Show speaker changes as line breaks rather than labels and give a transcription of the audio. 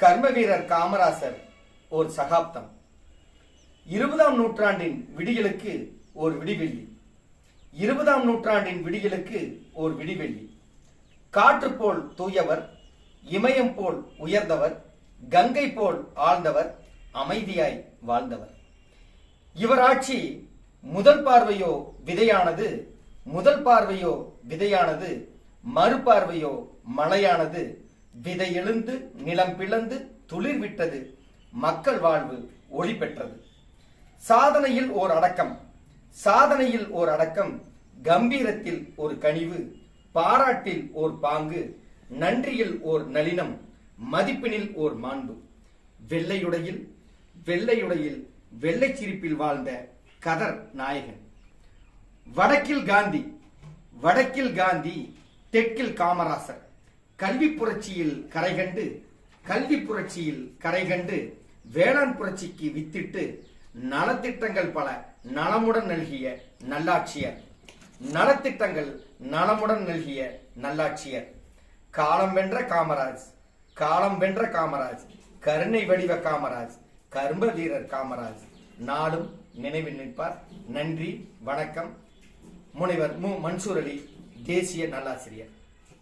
கர்ம வீரர் காமராசர் ஒரு சகாப்தம். இருபதாம் நூற்றாண்டின் விடிகளுக்கு ஒரு விடிவெள்ளி. இருபதாம் நூற்றாண்டின் விடிகளுக்கு ஒரு விடிவெள்ளி. காற்று போல் தூயவர் இமயம் போல் உயர்ந்தவர் கங்கை போல் ஆழ்ந்தவர் அமைதியாய் வாழ்ந்தவர். இவர் ஆட்சி முதல் பார்வையோ விதையானது முதல் பார்வையோ விதையானது மறுபார்வையோ மழையானது விதை எழுந்து நிலம் பிளந்து துளிர் விட்டது மக்கள் வாழ்வு ஒளி பெற்றது. சாதனையில் ஓர் அடக்கம். சாதனையில் ஓர் அடக்கம் கம்பீரத்தில் ஒரு கனிவு பாராட்டில் ஓர் பாங்கு நன்றியில் ஓர் நளினம் மதிப்பினில் ஓர் மாண்பு. வெள்ளையுடையில் வெள்ளையுடையில் வெள்ளை சிரிப்பில் வாழ்ந்த கதர் நாயகன். வடக்கில் காந்தி வடக்கில் காந்தி தெற்கில் காமராசர். கல்வி புரட்சியில் கரை கண்டு கல்வி புரட்சியில் கரை கண்டு வேளாண் புரட்சிக்கு வித்திட்டு நலத்திட்டங்கள் பல நலமுடன் நல்கிய நல்லாட்சியர். நலத்திட்டங்கள் நலமுடன் நல்கிய நல்லாட்சியர். காலம் வென்ற காமராஜ் காலம் வென்ற காமராஜ் கருணை வடிவ காமராஜ் கரும்ப வீரர் காமராஜ். நாளும் நினைவில் நிற்பார். நன்றி வணக்கம். முனைவர் மு. மன்சூர் அலி தேசிய நல்லாசிரியர்.